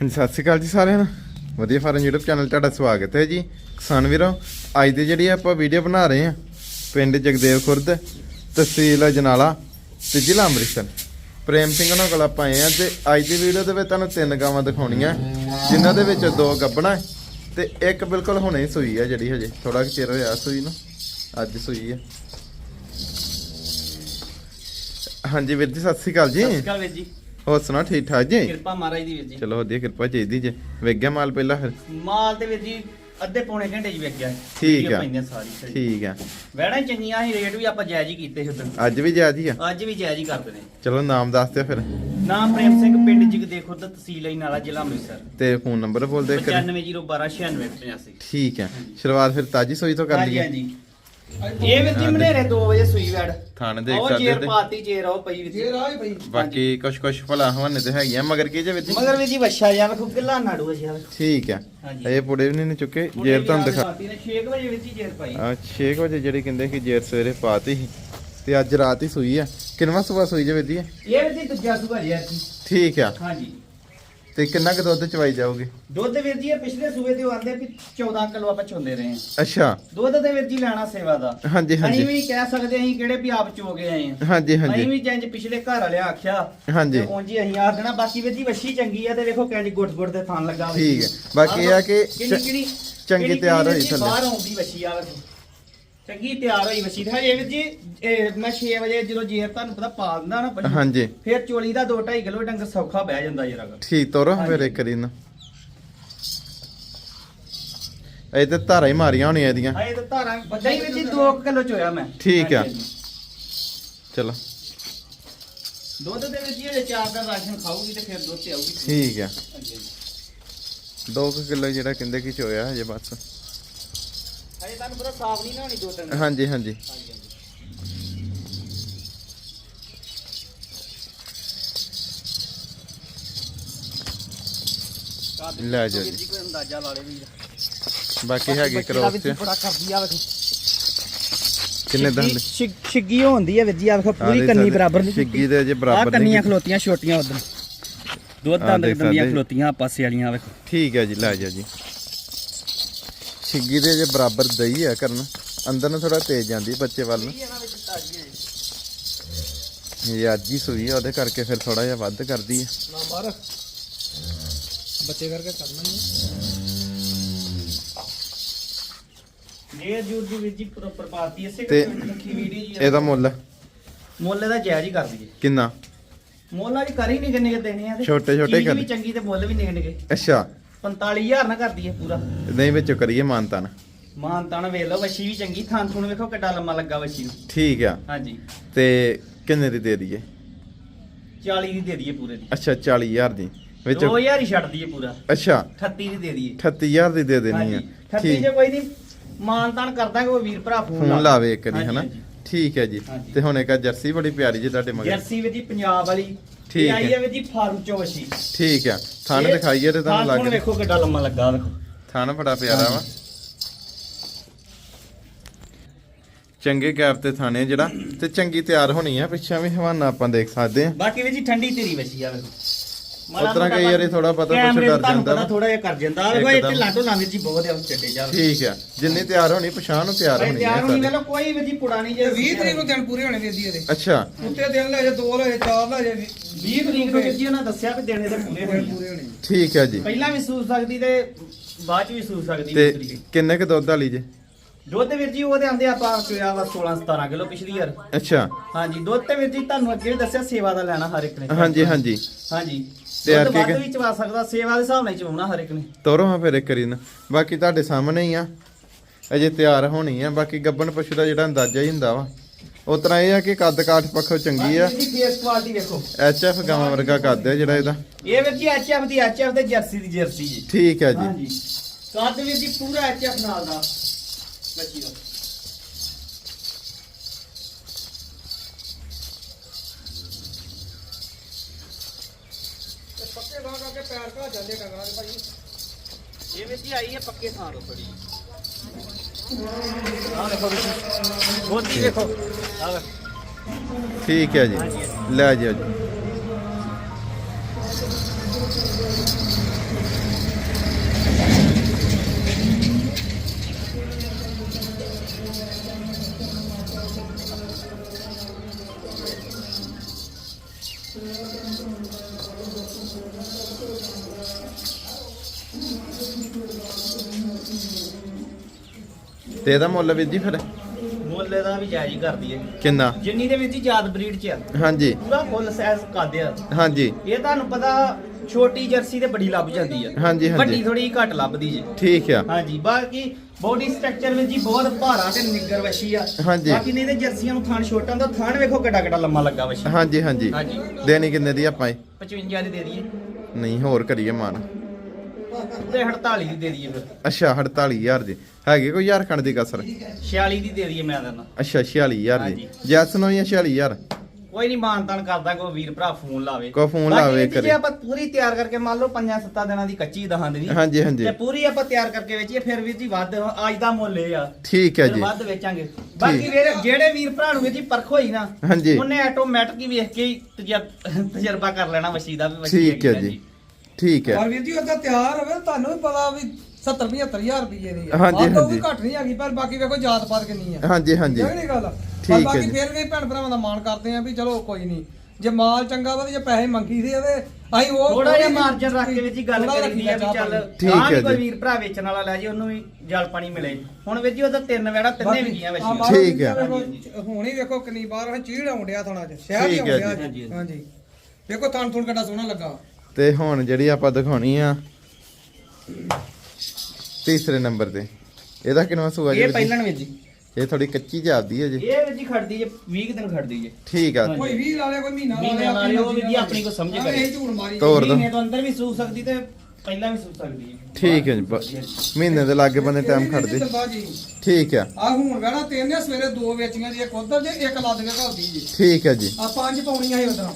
ਹਾਂਜੀ, ਸਤਿ ਸ਼੍ਰੀ ਅਕਾਲ ਜੀ ਸਾਰਿਆਂ ਨੂੰ। ਵਧੀਆ ਫਾਰਮ YouTube ਚੈਨਲ ਤੁਹਾਡਾ ਸਵਾਗਤ ਹੈ ਜੀ। ਕਿਸਾਨ ਵੀਰੋ, ਅੱਜ ਦੀ ਜਿਹੜੀ ਆਪਾਂ ਵੀਡੀਓ ਬਣਾ ਰਹੇ ਹਾਂ, ਪਿੰਡ ਜਗਦੇਵ ਖੁਰਦ, ਤਹਿਸੀਲ ਅਜਨਾਲਾ ਤੇ ਜ਼ਿਲ੍ਹਾ ਅੰਮ੍ਰਿਤਸਰ। ਪ੍ਰੇਮ ਸਿੰਘ ਉਹਨਾਂ ਕੋਲ ਆਪਾਂ ਆਏ ਆ ਤੇ ਅੱਜ ਦੀ ਵੀਡੀਓ ਦੇ ਵਿੱਚ ਤੁਹਾਨੂੰ ਤਿੰਨ ਗਾਵਾਂ ਦਿਖਾਉਣੀਆਂ। ਜਿਨ੍ਹਾਂ ਦੇ ਵਿੱਚ ਦੋ ਗੱਬਣਾ ਹੈ ਤੇ ਇੱਕ ਬਿਲਕੁਲ ਹੁਣੇ ਸੂਈ ਹੈ ਜਿਹੜੀ ਹਜੇ। ਥੋੜਾ ਕੁ ਚਿਰ ਹੋਇਆ ਸੂਈ ਨੂੰ, ਅੱਜ ਸੂਈ ਹੈ ਹਾਂਜੀ ਵੀਰ ਜੀ, ਸਤਿ ਸ਼੍ਰੀ ਅਕਾਲ ਜੀ। ਸਤਿ ਸ਼੍ਰੀ ਅਕਾਲ ਵੀਰ ਜੀ। ਹੋਰ ਸੁਣਾ ਠੀਕ ਠਾਕ ਜੀ? ਕਿਰਪਾ ਮਹਾਰਾਜ ਦੀ ਵੀਰ ਜੀ। ਚਲੋ ਵਧੀਆ ਕਿਰਪਾ ਚਾਹੀਦੀ ਜੇ। ਵੇਖ ਗਿਆ ਮਾਲ ਪਹਿਲਾਂ ਫਿਰ? ਮਾਲ ਤੇ ਵੀਰ ਜੀ ਅੱਧੇ ਪੌਣੇ ਘੰਟੇ ਵਿਕ ਗਿਆ ਠੀਕ ਆ। ਸਾਰੀ। ਠੀਕ ਆ। ਹੀ ਚੰਗੀਆਂ ਸੀ ਰੇਟ ਵੀ ਆਪਾਂ ਜਾਇਜ਼ ਹੀ ਕੀਤੇ ਸੀ ਉਦੋਂ ਅੱਜ ਵੀ ਜਾ ਜੀ ਆ? ਅੱਜ ਵੀ ਜਾਇਜ਼ ਹੀ ਕਰਦੇ ਨੇ। ਚਲੋ ਨਾਮ ਦੱਸ ਦਿਓ ਫਿਰ। ਨਾਮ ਪ੍ਰੇਮ ਸਿੰਘ ਪਿੰਡ ਜਗਦੇ ਖੁਰਦ ਤਹਿਸੀਲ ਹੀ ਨਾਲਾ ਜ਼ਿਲ੍ਹਾ ਅੰਮ੍ਰਿਤਸਰ। ਤੇ ਫੋਨ ਨੰਬਰ ਬੋਲ ਦੇ ਕਰ 9501296885 ਠੀਕ ਆ। ਸ਼ੁਰੂਆਤ ਫਿਰ ਤਾਜੀ ਸੋਈ ਤੋਂ ਕਰ ਹਾਂਜੀ ਲਈਏ ਹਾਂਜੀ। ਇਹ ਵੀਰ ਜੀ ਮਨੇਰੇ 2 ਵਜੇ ਸੂਈ ਵੈੜ ਥਾਣੇ ਦੇਖ ਉਹ ਸਕਦੇ ਜੇਰ ਤੇ। ਪਾਤੀ ਜੇਰ ਉਹ ਪਈ ਵੀਰ ਜੀ ਭਾਈ ਬਾਕੀ ਕੁਛ ਕੁਛ ਭਲਾ ਹਵਾਨੇ ਤੇ ਹੈਗੀਆਂ। ਮਗਰ ਕੀ ਜੇ ਵਿੱਚ ਮਗਰ ਵੀਰ ਜੀ ਵੱਛਾ ਜਾ ਵੇਖੋ ਕਿੱਲਾ ਨਾੜੂ ਵੱਛਾ ਵੇਖੋ। ਠੀਕ ਆ। ਹਾਂਜੀ। ਇਹ ਪੁੜੇ ਵੀ ਨਹੀਂ ਚੁੱਕੇ ਮੁੰਡੇ ਜੇਰ ਵੀ ਤੁਹਾਨੂੰ ਆ ਦਿਖਾ ਪਾਤੀ ਨੇ 6 ਵਜੇ ਵੀਰ ਜੀ ਜੇਰ ਪਾਈ। ਆ 6 ਵਜੇ ਜਿਹੜੀ ਕਹਿੰਦੇ ਕਿ ਜੇਰ ਸਵੇਰੇ ਪਾਤੀ ਸੀ ਤੇ ਅੱਜ ਰਾਤ ਹੀ ਸੂਈ ਆ। ਕਿੰਨਵਾ ਸੂਆ ਸੂਈ ਜੇ ਇਹ ਦੂਜਾ ਸੂਆ ਠੀਕ ਆ। ਹਾਂਜੀ। ਤੇ ਕਿੰਨਾ ਕੁ ਦੁੱਧ ਚਵਾਈ ਜਾਊਗੀ? ਦੁੱਧ ਵੀਰ ਜੀ ਇਹ ਪਿਛਲੇ ਸੂਬੇ ਤੇ ਉਹ ਆਂਦੇ ਵੀ 14 ਕਿਲੋ ਆਪਾਂ ਚੁੰਦੇ ਰਹੇ ਹਾਂ। ਅੱਛਾ। ਦੁੱਧ ਤੇ ਵੀਰ ਜੀ ਲੈਣਾ ਸੇਵਾ ਦਾ। ਹਾਂਜੀ ਅਸੀਂ ਹਾਂਜੀ ਵੀ ਕਹਿ ਸਕਦੇ ਅਸੀਂ ਕਿਹੜੇ ਵੀ ਆਪ ਚੋ ਗਏ ਆਏ ਹਾਂ। ਹਾਂਜੀ ਅਸੀਂ ਹਾਂਜੀ ਵੀ ਜੰਜ ਪਿਛਲੇ ਘਰ ਵਾਲਿਆ ਆਖਿਆ ਹਾਂਜੀ। ਤੇ ਉਂਝ ਅਸੀਂ ਆਖ ਦੇਣਾ ਬਾਕੀ ਵੀਰ ਜੀ ਵੱਛੀ ਚੰਗੀ ਆ ਤੇ ਵੇਖੋ ਕਿੰਜ ਗੁੱਟ ਗੁੱਟ ਤੇ ਥਾਨ ਲੱਗਾ ਹੋਇਆ। ਠੀਕ ਹੈ। ਬਾਕੀ ਇਹ ਆ ਕਿ ਕਿੰਨੀ ਚ- ਕਿੰਨੀ ਚੰਗੀ ਕਿੰਨੀ- ਤਿਆਰ ਹੋਈ ਥੱਲੇ। ਬਾਹਰ ਆਉਂਦੀ ਵੱਛੀ ਆ। ਵੇਖੋ ਚੰਗੀ ਤਿਆਰ ਹੋਈ ਵੱਛੀ ਤੇ ਵੀਰ ਜੀ ਇਹ ਮੈਂ 6 ਵਜੇ ਜਦੋਂ ਜੇਰ ਤੁਹਾਨੂੰ ਪਤਾ ਪਾ ਦਿੰਦਾ ਨਾ ਪਸ਼ੂ, ਹਾਂਜੀ। ਫਿਰ ਚੋਲੀ ਦਾ 2.5 ਕਿਲੋ ਡੰਗਰ ਸੌਖਾ ਬਹਿ ਜਾਂਦਾ ਜਰਾ ਠੀਕ ਤੋਰੋ ਫਿਰ। ਇੱਕ ਨਾ ਇਹ ਤੇ ਧਾਰਾਂ ਹੀ ਮਾਰੀਆਂ ਹੋਣੀਆਂ ਇਹਦੀਆਂ। ਹਜੇ ਤਾਂ ਧਾਰਾਂ ਵੱਡਾ ਹੀ ਵੀਰ ਜੀ 2 ਕਿਲੋ ਚੋਇਆ ਮੈਂ। ਠੀਕ ਆ। ਹਾਂਜੀ, ਹਾਂਜੀ। ਚਲੋ। ਦੁੱਧ ਦੇ ਵਿੱਚ ਜਿਹੜੇ ਚਾਰ ਦਾ ਰਾਸ਼ਨ ਖਾਊਗੀ ਤੇ ਫਿਰ ਦੁੱਧ ਤੇ ਆਊਗੀ। ਠੀਕ ਆ। ਹਾਂਜੀ, ਹਾਂਜੀ। 2 ਕਿਲੋ ਜਿਹੜਾ ਕਹਿੰਦੇ ਕਿ ਚੋਇਆ ਹਜੇ ਬਸ। ਹਜੇ ਤੁਹਾਨੂੰ ਪਤਾ ਸਾਫ਼ ਨਹੀਂ ਨਾ ਹੋਣੀ ਦੋ ਤਿੰਨ ਹਾਂਜੀ ਹਾਂਜੀ ਹਾਂਜੀ, ਹਾਂਜੀ। ਘਰ ਦੇ ਲੈ ਜਾਓ ਜੀ। ਜੀ। ਕੋਈ ਅੰਦਾਜ਼ਾ ਲਾ ਲੇ ਵੀਰ ਬਾਕੀ ਹੈਗੇ ਦਾ ਕਰੋਸ ਤੇ। ਬੜਾ ਕਰਦੀ ਆ ਵੇਖੋ। ਕਿੰਨੇ ਦੰਦ? ਛਿੱਗੀ- ਹੁੰਦੀ ਆ ਵੀਰ ਜੀ ਆ ਵੇਖੋ ਆਹ ਪੂਰੀ ਦੇਖ ਕੰਨੀ ਸਕਦੇ, ਬਰਾਬਰ ਨਹੀਂ ਛਿੱਗੀ ਦੇ ਅਜੇ ਆ ਬਰਾਬਰ ਕੰਨੀਆਂ ਨਹੀਂ ਖਲੋਤੀਆਂ ਛੋਟੀਆਂ ਉਧਰ। ਦੁੱਧ ਆਹ ਦੰਦ ਦੇਖ ਦੰਦੀਆਂ ਸਕਦੇ। ਖਲੋਤੀਆਂ ਪਾਸੇ ਵਾਲੀਆਂ ਵੇਖੋ। ਠੀਕ ਹੈ ਜੀ ਲੈ ਜਾਓ ਜੀ। ਛਿੱਗੀ ਦੇ ਅਜੇ ਬਰਾਬਰ ਦਈ ਆ ਕਰਨ ਅੰਦਰ ਨੂੰ ਥੋੜਾ ਤੇਜ਼ ਜਾਂਦੀ ਬੱਚੇ ਵੱਲ ਨੂੰ। ਵਿੱਚ ਹੈ ਇਹ ਅੱਜ ਹੀ ਸੂਈ ਆ ਉਹਦੇ ਕਰਕੇ ਫਿਰ ਥੋੜਾ ਜਿਹਾ ਵੱਧ ਕਰਦੀ ਹੈ ਨਾ ਮਾਰ। ਬੱਚੇ ਕਰਕੇ ਕਰਨਾ ਹੀ ਜੇ ਜੂਰ ਦੀ ਵੀਰ ਜੀ ਪ੍ਰੋਪਰ ਪਾਤੀ ਇਸੇ ਤੇ ਰੱਖੀ ਵੀਡੀਓ ਜੀ ਇਹਦਾ ਮੁੱਲ? ਮੁੱਲ ਇਹਦਾ ਜਾਇਜ਼ ਹੀ ਕਰ ਦਈਏ। ਕਿੰਨਾ? ਮੁੱਲ ਵਾਲੀ ਕਰ ਹੀ ਨਹੀਂ ਕਿੰਨੇ ਕਿ ਦੇਣੇ ਆ ਤੇ ਛੋਟੇ- ਛੋਟੇ ਕਰ। ਵੀ ਚੰਗੀ ਤੇ ਮੁੱਲ ਵੀ ਨਿਕ ਨਿਕੇ ਅੱਛਾ। 45000 ਨਾ ਕਰ ਦਈਏ ਪੂਰਾ। ਨਹੀਂ ਵਿੱਚੋਂ ਕਰੀਏ ਮਾਨਤਾਨ ਮਾਨ ਤਾਨ। ਵੇਖ ਲਓ ਵਸ਼ੀ ਵੀ ਚੰਗੀ ਥਾਂ ਥੂਣ ਵੇਖੋ ਕਿੱਡਾ ਲੰਮਾ ਲੱਗਾ ਵਸ਼ੀ ਨੂੰ। ਠੀਕ ਆ। ਹਾਂਜੀ। ਤੇ ਕਿੰਨੇ ਦੀ ਦੇ ਦਈਏ? 40 ਦੀ ਦੇ ਦਈਏ ਪੂਰੇ ਦੀ। ਅੱਛਾ 40000 ਦੀ। ਵਿੱਚ 2000 ਹੀ ਛੱਡ ਦਈਏ ਪੂਰਾ। ਅੱਛਾ। 38 ਦੀ ਦੇ ਦਈਏ। 38000 ਦੀ ਦੇ ਦੇਣੀ ਆ। ਹਾਂਜੀ। 38 ਠੀਕ। ਜੇ ਕੋਈ ਨਹੀਂ ਮਾਨ ਤਾਨ ਕਰਦਾ ਕੋਈ ਵੀਰ ਭਰਾ ਫੋਨ ਲਾਵੇ ਇੱਕ ਦੀ ਹਨਾ। ਠੀਕ ਹੈ ਜੀ। ਤੇ ਹੁਣ ਇੱਕ ਜਰਸੀ ਬੜੀ ਪਿਆਰੀ ਜੀ ਤੁਹਾਡੇ ਮਗਰ। ਜਰਸੀ ਵੀ ਜੀ ਪੰਜਾਬ ਵਾਲੀ ਠੀਕ ਆਈ ਹੈ। ਹੈ ਵੀ ਜੀ ਫਾਰਮ ਚੋਂ ਵਸ਼ੀ ਠੀਕ ਆ ਥਣ ਦਿਖਾਈਏ ਤੇ ਤੁਹਾਨੂੰ ਲੱਗ ਵੇਖੋ ਕਿੱਡਾ ਲੰਮਾ ਲੱਗਾ ਵੇਖੋ। ਥਣ ਬੜਾ ਪਿਆਰਾ ਵਾ। ਚੰਗੇ ਗੈਪ ਤੇ ਥਾਣੇ ਜਿਹੜਾ ਤੇ ਚੰਗੀ ਤਿਆਰ ਹੋਣੀ ਆ। ਪਿੱਛੇ ਵੀ ਹਵਾਨਾ ਆਪਾਂ ਦੇਖ ਸਕਦੇ ਆ। ਬਾਕੀ ਵੀ ਜੀ ਠੰਡੀ ਤੇਰੀ ਵਸ਼ੀ ਆ ਵੇਖੋ। ਉਸ ਤਰ੍ਹਾਂ ਕਈ ਵਾਰੀ ਥੋੜਾ ਪਤਾ ਕੁਛ ਡਰ ਜਾਂਦਾ। ਥੋੜਾ ਜਿਹਾ ਕਰ ਜਾਂਦਾ ਵੇਖੋ ਇੱਥੇ। ਲਾਟੋ ਲਾਂਵੀਰ ਜੀ ਬਹੁਤ ਆ ਚੱਡੇ ਜਾ ਠੀਕ ਆ ਜਿੰਨੀ ਤਿਆਰ ਹੋਣੀ ਪਛਾਣ ਨੂੰ ਤਿਆਰ ਹੋਣੀ ਤਿਆਰ ਹੋਣੀ। ਵੇਲੋ ਕੋਈ ਵੀ ਜੀ ਪੁਰਾਣੀ ਜੇ 20 ਤਰੀਕ ਨੂੰ ਦਿਨ ਪੂਰੇ ਹੋਣੇ ਜੀ ਇਹਦੇ। ਅੱਛਾ। ਉੱਤੇ ਦਿਨ ਲੈ ਜਾ ਦੋ ਲੈ ਜਾ ਚਾਰ ਲੈ ਜਾ। 20 ਤਰੀਕ ਨੂੰ ਜੀ ਉਹਨਾਂ ਦੱਸਿਆ ਵੀ ਦੇਣੇ ਤੇ ਪੂਰੇ ਹੋਣੇ। ਆ। ਪੂਰੇ ਹੋਣੇ। ਠੀਕ ਆ ਜੀ। ਪਹਿਲਾਂ ਵੀ ਸੂਸ ਸਕਦੀ ਤੇ ਬਾਅਦ ਚ ਵੀ ਸੂਸ ਸਕਦੀ ਤੇ ਕਿੰਨੇ ਕ ਦੁੱਧ ਵਾਲੀ ਜੇ? ਦੁੱਧ ਵੀਰ ਜੀ ਉਹਦੇ ਆਂਦੇ ਆਪਾਂ ਚੋਇਆ ਵਾ 16 17 ਕਿਲੋ ਪਿਛਲੀ ਵਾਰ। ਅੱਛਾ। ਹਾਂਜੀ ਦੁੱਧ ਤੇ ਵੀਰ ਜੀ ਤੁਹਾਨੂੰ ਅੱਗੇ ਦੱਸਿਆ ਸੇਵਾ ਦਾ ਲੈਣਾ ਹਰ ਇੱਕ ਨੇ। ਹਾਂਜੀ ਹਾਂਜੀ। ਹਾਂਜੀ। ਤੇ ਯਾਰ ਕੀ ਵੱਧ ਵੀ ਚਵਾ ਸਕਦਾ ਸੇਵਾ ਦੇ ਹਿਸਾਬ ਨਾਲ ਹੀ ਚਵਾਉਣਾ ਹਰ ਇੱਕ ਨੇ। ਤੋਰੋ ਹਾਂ ਫਿਰ ਇੱਕ ਕਰੀ ਨਾ। ਬਾਕੀ ਤੁਹਾਡੇ ਸਾਹਮਣੇ ਹੀ ਆ। ਅਜੇ ਤਿਆਰ ਹੋਣੀ ਆ। ਬਾਕੀ ਗੱਬਣ ਪਸ਼ੂ ਦਾ ਜਿਹੜਾ ਅੰਦਾਜ਼ਾ ਹੀ ਹੁੰਦਾ ਵਾ। ਉਸ ਤਰ੍ਹਾਂ ਇਹ ਆ ਕਿ ਕੱਦ ਕਾਠ ਪੱਖੋਂ ਚੰਗੀ ਆ। ਜੀ ਫੇਸ ਕੁਆਲਿਟੀ ਵੇਖੋ। ਐਚ ਐਫ ਗਾਵਾਂ ਵਰਗਾ ਕੱਦ ਆ ਜਿਹੜਾ ਇਹਦਾ। ਇਹ ਵੀਰ ਜੀ ਐਚਐਫ ਦੀ ਐਚਐਫ ਤੇ ਜਰਸੀ ਦੀ ਜਰਸੀ ਜੀ। ਠੀਕ ਹੈ ਜੀ। ਹਾਂਜੀ। ਕੱਦ ਵੀਰ ਜੀ ਪੂਰਾ ਐਚਐਫ ਨਾਲ ਦਾ। ਬੱਚੀ ਦਾ। ਪੈਰ ਘਾ ਜਾਂਦੇ ਡੰਗਰਾਂ ਦੇ ਭਾਈ। ਇਹ ਵੀਰ ਜੀ ਆਈ ਹੈ ਪੱਕੇ ਥਾਂ ਤੋਂ। ਥੋੜੀ ਆਹ ਦੇਖੋ ਵੀਰ ਜੀ। ਬੋਤੀ ਦੇਖੋ। ਆਹ ਵੇਖੋ। ਠੀਕ ਹੈ ਜੀ। ਲੈ ਜਾਓ ਜੀ। ਤੇ ਇਹਦਾ ਮੁੱਲ ਵੀਰ ਜੀ ਫਿਰ? ਮੁੱਲ ਦਾ ਵੀ ਜਾਇਜ਼ ਹੀ ਕਰਦੀ ਹੈ। ਕਿੰਨਾ? ਜਿੰਨੀ ਦੇ ਵਿੱਚ ਹੀ ਬਰੀਡ ਚ ਆ। ਹਾਂਜੀ। ਪੂਰਾ ਫੁੱਲ ਸਾਈਜ਼ ਕਾਦੇ ਆ। ਹਾਂਜੀ। ਇਹ ਤੁਹਾਨੂੰ ਪਤਾ ਛੋਟੀ ਜਰਸੀ ਤੇ ਬੜੀ ਲੱਭ ਜਾਂਦੀ ਆ। ਹਾਂਜੀ, ਹਾਂਜੀ। ਵੱਡੀ ਥੋੜੀ ਘੱਟ ਲੱਭਦੀ ਜੇ। ਠੀਕ ਆ। ਹਾਂਜੀ ਬਾਕੀ ਬੋਡੀ ਸਟਰਕਚਰ ਵਿੱਚ ਜੀ ਬਹੁਤ ਭਾਰਾ ਤੇ ਨਿੱਗਰ ਵਸ਼ੀ ਆ। ਹਾਂਜੀ। ਬਾਕੀ ਨਹੀਂ ਤੇ ਜਰਸੀਆਂ ਨੂੰ ਥਾਣ ਛੋਟਾ ਹੁੰਦਾ ਥਾਣ ਵੇਖੋ ਕਿੱਡਾ ਕਿੱਡਾ ਲੰਮਾ ਲੱਗਾ ਵਸ਼ੀ। ਹਾਂਜੀ ਹਾਂਜੀ। ਹਾਂਜੀ। ਦੇਣੀ ਕਿੰਨੇ ਦੀ ਆਪਾਂ ਇਹ? 55 ਦੀ ਦੇ ਦਈਏ। ਨਹੀਂ ਹੋਰ ਕਰੀਏ ਮਾਨ। ਤੇ 48 ਦੀ ਦੇ ਦਈਏ ਫਿਰ। ਅੱਛਾ 48000 ਦੀ। ਹੈਗੇ ਕੋਈ ਯਾਰ ਖੰਡ ਦੀ ਕਸਰ? 46 ਦੀ ਦੇ ਦਈਏ ਮੈਂ ਦਿੰਦਾ ਅੱਛਾ 46000 ਦੀ। ਹਾਂਜੀ। ਜੈਸ ਨੂੰ ਹੀ 46000 ਕੋਈ ਨਹੀਂ ਮਾਨਤਾਨ ਕਰਦਾ ਕੋਈ ਵੀਰ ਭਰਾ ਫੋਨ ਲਾਵੇ। ਕੋਈ ਫੋਨ ਬਾਕੀ ਲਾਵੇ ਵੀਰ ਜੀ, ਕਰੇ। ਜੇ ਆਪਾਂ ਪੂਰੀ ਤਿਆਰ ਕਰਕੇ ਮੰਨ ਲਓ 5-7 ਦਿਨਾਂ ਦੀ ਕੱਚੀ ਦਹਾਂ ਦੀ। ਹਾਂਜੀ ਹਾਂਜੀ। ਤੇ ਪੂਰੀ ਆਪਾਂ ਤਿਆਰ ਕਰਕੇ ਵੇਚੀਏ ਫਿਰ ਵੀਰ ਜੀ ਵੱਧ ਅੱਜ ਦਾ ਮੁੱਲ ਇਹ ਆ। ਠੀਕ ਹੈ ਫਿਰ ਜੀ। ਵੱਧ ਵੇਚਾਂਗੇ। ਬਾਕੀ ਵੀਰ ਜਿਹੜੇ ਵੀਰ ਭਰਾ ਨੂੰ ਵੀਰ ਜੀ ਪਰਖ ਹੋਈ ਨਾ ਹਾਂਜੀ। ਉਹਨੇ ਆਟੋਮੈਟਿਕ ਹੀ ਵੇਖ ਕੇ ਹੀ ਤਜਰ- ਤਜਰਬਾ ਕਰ ਲੈਣਾ ਮੱਛੀ ਦਾ ਵੀ ਮੱਛੀ ਠੀਕ ਹੈ ਹੈਗੀ ਆ ਜੀ। ਠੀਕ ਹੈ ਪਰ ਵੀਰ ਜੀ ਉਹਦਾ ਤਿਆਰ ਹੋਵੇ ਤੁਹਾਨੂੰ ਵੀ ਪਤਾ ਵੀ 70 75000 ਰੁਪਏ ਦੀ ਆ ਹਾਂਜੀ, ਉਹ ਵੀ ਹਾਂਜੀ। ਘੱਟ ਨਹੀਂ ਹੈਗੀ ਪਰ ਬਾਕੀ ਵੇਖੋ ਜਾਤ ਪਾਤ ਕਿੰਨੀ ਆ ਹਾਂਜੀ ਹਾਂਜੀ ਇਹ ਨਹੀਂ ਗੱਲ ਠੀਕ ਪਰ ਹੈ ਬਾਕੀ ਜੀ। ਫੇਰ ਵੀ ਭੈਣ ਭਰਾਵਾਂ ਦਾ ਮਾਣ ਕਰਦੇ ਆ ਵੀ ਚਲੋ ਕੋਈ ਨਹੀਂ ਜੇ ਮਾਲ ਚੰਗਾ ਵਾ ਤੇ ਜੇ ਪੈਸੇ ਮੰਗੀ ਸੀ ਇਹਦੇ ਅਸੀਂ ਉਹ ਥੋੜਾ ਜਿਹਾ ਮਾਰਜਨ ਰੱਖ ਕੇ ਵਿੱਚ ਹੀ ਗੱਲ ਥੋੜ੍ਹਾ ਕਰੀਦੀ ਆ ਵੀ ਰੱਖੀਦਾ ਚੱਲ ਠੀਕ ਆਹ ਵੀ ਹੈ ਕੋਈ ਜੀ। ਵੀਰ ਭਰਾ ਵੇਚਣ ਵਾਲਾ ਲੈ ਜੇ ਉਹਨੂੰ ਵੀ ਜਲ ਪਾਣੀ ਮਿਲੇ ਹੁਣ ਵੀਰ ਜੀ ਉਹਦਾ ਤਿੰਨ ਵੇੜਾ ਤਿੰਨੇ ਵਿਕੀਆਂ ਆਹ ਵਸ਼ੀਆਂ ਮਾਲ ਠੀਕ ਹੈ। ਵੇਖੋ, ਹੁਣ ਹੀ ਵੇਖੋ ਕਿੰਨੀ ਵਾਰ ਉਹ ਚੀੜ ਆਉਣ ਡਿਆ ਥਣਾ ਚ ਸ਼ਹਿਰ ਹੀ ਠੀਕ ਆਉਣ ਹੈ ਡਿਆ ਜੀ। ਅੱਜ। ਹਾਂਜੀ ਵੇਖੋ ਥਣ ਥੁਣ ਕਿੰਨਾ ਸੋਹਣਾ ਲੱਗਾ ਤੇ ਹੁਣ ਜਿਹੜੀ ਆਪਾਂ ਦਿਖਾਉਣੀ ਆ ਤੀਸਰੇ ਨੰਬਰ ਤੇ। ਇਹਦਾ ਕਿੰਨਾ ਸੂਆ ਜੀ? ਇਹ? ਪਹਿਲਣ ਵੀਰ ਜੀ। ਇਹ ਥੋੜੀ ਕੱਚੀ ਜਾਂਦੀ ਹੈ ਜੀ। ਇਹ ਜੀ ਖੜਦੀ ਜੇ 20 ਕੁ ਦਿਨ ਖੜਦੀ ਜੇ ਠੀਕ ਆ। ਕੋਈ 20 ਲਾ ਲਿਆ ਕੋਈ ਮਹੀਨਾ ਲਾ ਲਿਆ ਉਹ ਵੀ ਜੀ ਆਪਣੀ ਕੋਈ ਸਮਝ ਕਰੇ। ਇਹ ਝੂਠ ਮਾਰੀ ਤੋਰ ਦੋ। ਮਹੀਨੇ ਤੋਂ ਅੰਦਰ ਵੀ ਸੂ ਸਕਦੀ ਤੇ ਪਹਿਲਾਂ ਵੀ ਸੂ ਸਕਦੀ ਹੈ। ਠੀਕ ਹੈ ਜੀ ਮਹੀਨੇ ਦੇ ਲਾਗੇ ਬੰਦੇ ਟਾਈਮ ਖੜਦੇ ਠੀਕ ਆ। ਆ ਹੁਣ ਵੇੜਾ ਤਿੰਨ ਆ ਸਵੇਰੇ ਦੋ ਵੇਚੀਆਂ ਜੀ ਇੱਕ ਉਧਰ ਜੇ ਇੱਕ ਲੱਦ ਕੇ ਘਲਦੀ ਜੀ। ਠੀਕ ਹੈ ਜੀ। ਆ ਪੰਜ ਪਾਉਣੀਆਂ ਸੀ ਉਧਰ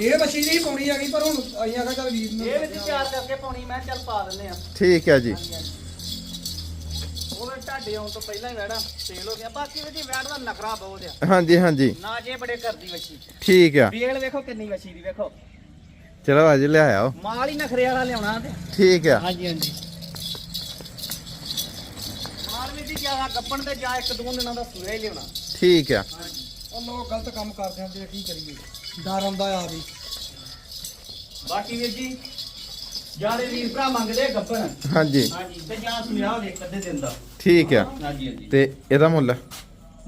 ਇਹ ਮਸ਼ੀਨ ਹੀ ਪਾਉਣੀ ਹੈਗੀ ਪਰ ਹੁਣ ਅਸੀਂ ਆਖਿਆ ਚੱਲ ਵੀਰ ਨੂੰ। ਇਹ ਵਿੱਚ ਤਿਆਰ ਕਰਕੇ ਪਾਉਣੀ ਮੈਂ ਚੱਲ ਪਾ ਦਿੰਨੇ ਆ। ਠੀਕ ਹੈ ਜੀ। ਉਹ ਵੀ ਢਾਡੇ ਆਉਣ ਤੋਂ ਪਹਿਲਾਂ ਹੀ ਵੈੜਾ ਸੇਲ ਹੋ ਗਿਆ ਬਾਕੀ ਵੀ ਜੀ ਵੈੜ ਦਾ ਨਖਰਾ ਬਹੁਤ ਆ। ਹਾਂਜੀ ਹਾਂਜੀ। ਨਾ ਜੇ ਬੜੇ ਕਰਦੀ ਵੱਛੀ ਠੀਕ ਆ। ਵੇਲ ਵੇਖੋ ਕਿੰਨੀ ਵੱਛੀ ਦੀ ਵੇਖੋ। ਚਲੋ ਅੱਜ ਲਿਆਓ ਮਾਲ ਹੀ ਨਖਰੇ ਵਾਲਾ ਲਿਆਉਣਾ ਤੇ। ਠੀਕ ਆ। ਹਾਂਜੀ ਹਾਂਜੀ। ਮਾਲ ਵੀ ਜੀ ਜ਼ਿਆਦਾ ਗੱਪਣ ਤੇ ਜਾਂ ਇੱਕ ਦੋ ਦਿਨਾਂ ਦਾ ਸੂਆ ਹੀ ਲਿਆਉਣਾ। ਠੀਕ ਆ। ਉਹ ਲੋਕ ਗਲਤ ਕੰਮ ਕਰਦੇ ਹੁੰਦੇ ਆ, ਕੀ ਕਰੀਏ? ਡਰ ਆਉਂਦਾ ਆ ਵੀ। ਬਾਕੀ ਵੀਰ ਜੀ ਜਿਆਦੇ ਵੀਰ ਭਰਾ ਮੰਗਦੇ ਆ ਗੱਪਣ ਹਾਂਜੀ। ਹਾਂਜੀ ਤੇ ਜਾਂ ਸੁਨਿਆ ਹੋਵੇ ਇੱਕ ਅੱਧੇ ਦਿਨ ਦਾ। ਠੀਕ ਆ। ਹਾਂਜੀ ਹਾਂਜੀ। ਤੇ ਇਹਦਾ ਮੁੱਲ?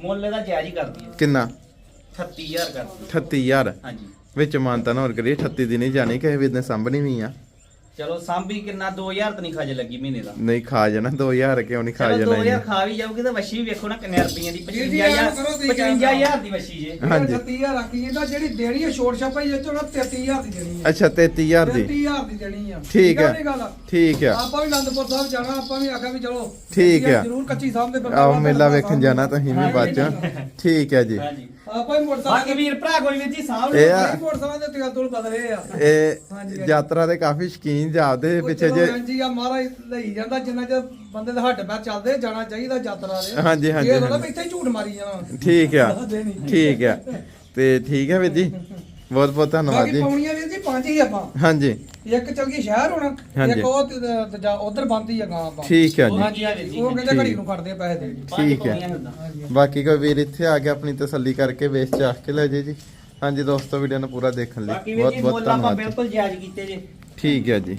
ਮੁੱਲ ਇਹਦਾ ਜਾਇਜ਼ ਹੀ ਕਰਦੀ ਹੈ ਕਿੰਨਾ? 38000 ਕਰਦੀ 38000 ਹਾਂਜੀ। ਵਿੱਚ ਮਾਨਤਾ ਨਾ ਹੋਰ ਕਰੀਏ 38 ਦੀ ਨਹੀਂ ਜਾਣੀ ਕਿਸੇ ਵੀਰ ਨੇ ਸਾਂਭਣੀ ਵੀ ਆ। ਚਲੋ ਸਾਂਭੀ ਕਿੰਨਾ 2000 ਤਾਂ ਨਹੀਂ ਖਜ ਲੱਗੀ ਮਹੀਨੇ ਦਾ। ਨਹੀਂ ਖਾ ਜਾਣਾ 2000 ਕਿਉਂ ਨਹੀਂ ਖਾ ਚਲੋ ਜਾਣਾ 2000 ਇਹਨੇ? ਖਾ ਵੀ ਜਾਊਗੀ ਤਾਂ ਵਸ਼ੀ ਵੇਖੋ ਨਾ ਕਿੰਨੇ ਰੁਪਈਆਂ ਦੀ ਵੀਰ ਜੀ, ਐਂ 55000 ਕਰੋ ਤੁਸੀਂ 55000 ਦੀ ਵਸ਼ੀ ਜੇ। ਹਾਂਜੀ। 30000 ਆਖੀ ਇਹਦਾ ਜਿਹੜੀ ਦੇਣੀ ਹੈ ਛੋਟ ਛਾਪਾ ਹੀ ਚੋਂ 33000 ਦੀ ਦੇਣੀ ਹੈ। ਅੱਛਾ 33000 ਦੀ। 33000 ਦੀ ਦੇਣੀ ਆ। ਠੀਕ ਆ ਹੈ। ਠੀਕ ਆ। ਆਪਾਂ ਵੀ ਅਨੰਦਪੁਰ ਸਾਹਿਬ ਜਾਣਾ ਆਪਾਂ ਵੀ ਆਖਿਆ ਵੀ ਚਲੋ ਠੀਕ ਹੈ। ਜ਼ਰੂਰ ਕੱਚੀ ਸਾਹਿਬ ਦੇ ਆਹ ਮੇਲਾ ਵੇਖਣ ਜਾਣਾ ਤੁਸੀਂ ਵੀ ਬਾਅਦ ਚ। ਠੀਕ ਹੈ ਜੀ। ਹਾਂਜੀ। ਆਪਾਂ ਹੀ ਬਾਕੀ ਮੋਟਰਸਾਈਕਲ ਵੀਰ ਭਰਾ ਕੋਈ ਵੀਰ ਜੀ ਸਾਂਭ ਇਹ ਲਓ ਆ- ਮੋਟਰਸਾਈਕਲ ਦੇ ਤੇਲ ਤੋਲ ਬਦਲੇ ਆ। ਇਹ ਹਾਂਜੀ, ਹਾਂਜੀ। ਯਾਤਰਾ ਦੇ ਕਾਫੀ ਸ਼ਕੀਨ ਜਾਪਦੇ ਪਿੱਛੇ ਜੇ ਜੀ ਆ ਮਹਾਰਾਜ ਲਈ ਜਾਂਦਾ ਜਿੰਨਾ ਚਿਰ ਬੰਦੇ ਦੇ ਹੱਡ ਪੈ ਚੱਲਦੇ ਜਾਣਾ ਚਾਹੀਦਾ ਯਾਤਰਾ ਦੇ। ਹਾਂਜੀ, ਹਾਂਜੀ, ਇਹ ਥੋੜ੍ਹਾ ਹਾਂਜੀ। ਵੀ ਇੱਥੇ ਹੀ ਝੂਠ ਮਾਰੀ ਜਾਣਾ। ਠੀਕ ਆ। ਠੀਕ ਆ। ਤੇ ਠੀਕ ਹੈ ਵੀਰ ਜੀ। ਬਹੁਤ ਬਹੁਤ ਧੰਨਵਾਦ ਬਾਕੀ ਜੀ। ਪਾਉਣੀਆਂ ਵੀਰ ਜੀ ਪੰਜ ਹੀ ਆਪਾਂ। ਹਾਂਜੀ। ਇੱਕ ਚਲ ਗਈ ਸ਼ਹਿਰ ਹੁਣ ਹਾਂਜੀ। ਇੱਕ ਉਹ ਤੇ- ਤੇ ਉਧਰ ਬੰਦੀ ਆ ਗਾਂ ਆਪਾਂ। ਠੀਕ ਹੈ ਜੀ। ਹਾਂਜੀ ਉਹ ਕਹਿੰਦੇ ਠੀਕ। ਘੜੀ ਨੂੰ ਫੜਦੇ ਆ ਪੈਸੇ ਦੇ ਠੀਕ ਹੈ। ਬਾਕੀ ਕੋਈ ਵੀਰ ਇੱਥੇ ਆ ਕੇ ਆਪਣੀ ਤਸੱਲੀ ਕਰਕੇ ਵੇਚ ਚਾਖ ਕੇ ਲੈ ਜੇ ਜੀ। ਹਾਂਜੀ ਦੋਸਤੋ ਵੀਡੀਓ ਨੂੰ ਪੂਰਾ ਦੇਖਣ ਲਈ ਬਹੁਤ ਜੀ ਬਹੁਤ ਮੁੱਲ ਆਪਾਂ ਧੰਨਵਾਦ ਜੀ। ਬਿਲਕੁਲ ਜਾਇਜ਼ ਕੀਤੇ ਜੇ। ਠੀਕ ਹੈ ਜੀ।